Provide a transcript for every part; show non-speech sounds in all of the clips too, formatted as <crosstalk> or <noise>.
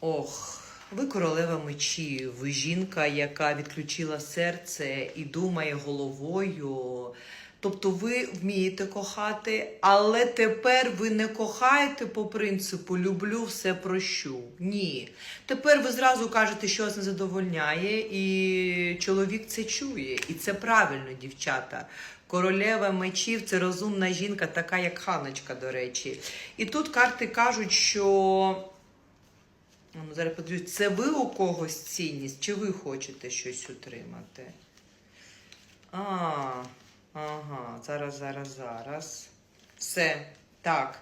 Ох, ви королева мечі, ви жінка, яка відключила серце і думає головою. Тобто ви вмієте кохати, але тепер ви не кохаєте по принципу люблю, все прощу. Ні. Тепер ви зразу кажете, що вас не задовольняє, і чоловік це чує. І це правильно, дівчата. Королева мечів це розумна жінка, така як ханочка, до речі. І тут карти кажуть, що. Ну, зараз подивлюсь, це ви у когось цінність, чи ви хочете щось утримати? А, ага, зараз, зараз, зараз. Все. Так.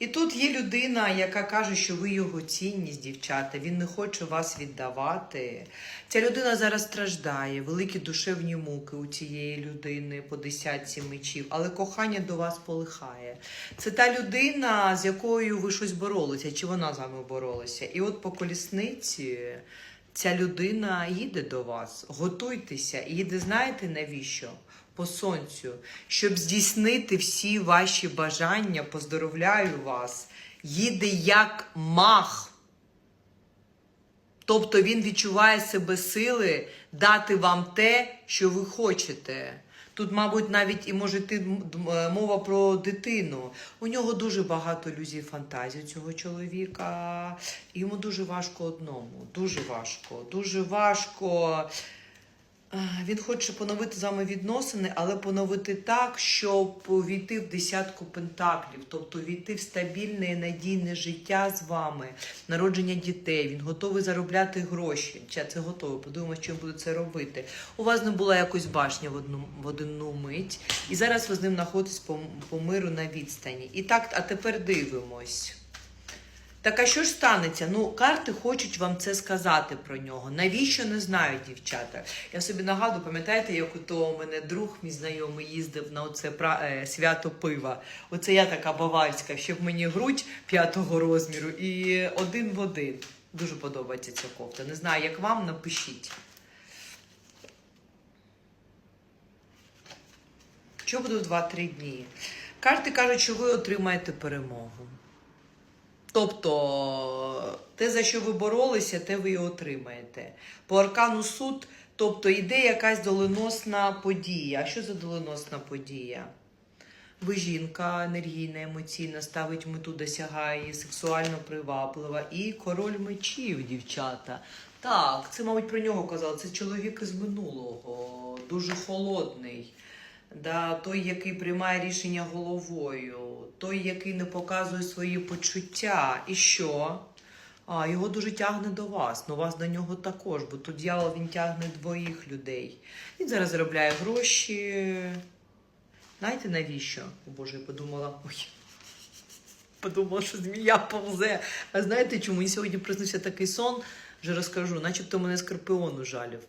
І тут є людина, яка каже, що ви його цінність, дівчата. Він не хоче вас віддавати. Ця людина зараз страждає, великі душевні муки у цієї людини по десятці мечів, але кохання до вас полихає. Це та людина, з якою ви щось боролися, чи вона з вами боролася. І от по колісниці ця людина їде до вас. Готуйтеся, їде, знаєте навіщо? По сонцю, щоб здійснити всі ваші бажання, поздоровляю вас, їде як мах. Тобто він відчуває себе сили дати вам те, що ви хочете. Тут, мабуть, навіть і може йти м- мова про дитину. У нього дуже багато ілюзій фантазій цього чоловіка. Йому дуже важко одному. Дуже важко. Дуже важко. Е, Він хоче поновити з вами відносини, але поновити так, щоб війти в десятку пентаклів, тобто війти в стабільне і надійне життя з вами, народження дітей. Він готовий заробляти гроші. Чи це готовий? Подивимося, чим буде це робити. У вас не була якось башня в одну в одну мить, і зараз ви з ним знаходитесь по, по миру на відстані. І так, а тепер дивимось. Так а що ж станеться? Ну, карти хочуть вам це сказати про нього. Навіщо не знаю, дівчата? Я собі нагадую, пам'ятаєте, як у мене друг, мій знайомий, їздив на оце е, свято пива. Оце я така баварська, щоб мені грудь п'ятого розміру і один в один. Дуже подобається ця кофта. Не знаю, як вам, напишіть. Що буде в 2-3 дні? Карти кажуть, що ви отримаєте перемогу. Тобто, те, за що ви боролися, те ви і отримаєте. По аркану суд, тобто йде якась доленосна подія. А що за доленосна подія? Ви жінка енергійна, емоційна, ставить мету, досягає сексуально приваблива. І король мечів, дівчата. Так, це, мабуть, про нього казали. Це чоловік із минулого, дуже холодний. Да, той, який приймає рішення головою, той, який не показує свої почуття. І що? А, його дуже тягне до вас, ну вас до нього також, бо тут дьявол він тягне двоїх людей. Він зараз заробляє гроші. Знаєте навіщо? О Боже, я подумала. Ой. <laughs> Подумала, що змія повзе. А знаєте чому? Мені сьогодні приснився такий сон, вже розкажу, начебто мене скорпіон ужалів.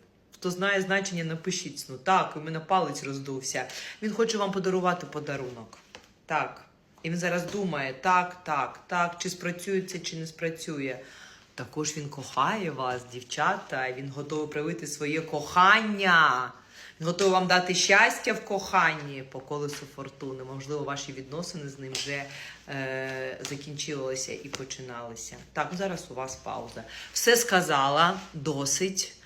Хто знає значення, напишіть. Ну так, у мене палець роздувся. Він хоче вам подарувати подарунок. Так. І він зараз думає: так, так, так, чи спрацює це, чи не спрацює. Також він кохає вас, дівчата, і він готовий проявити своє кохання. Він готовий вам дати щастя в коханні по колесу фортуни. Можливо, ваші відносини з ним вже е, закінчилися і починалися. Так, зараз у вас пауза. Все сказала, досить.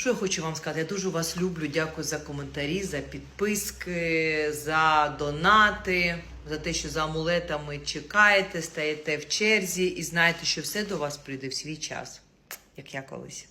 Що я хочу вам сказати? Я дуже вас люблю. Дякую за коментарі, за підписки, за донати, за те, що за амулетами чекаєте, стаєте в черзі і знаєте, що все до вас прийде в свій час, як я колись.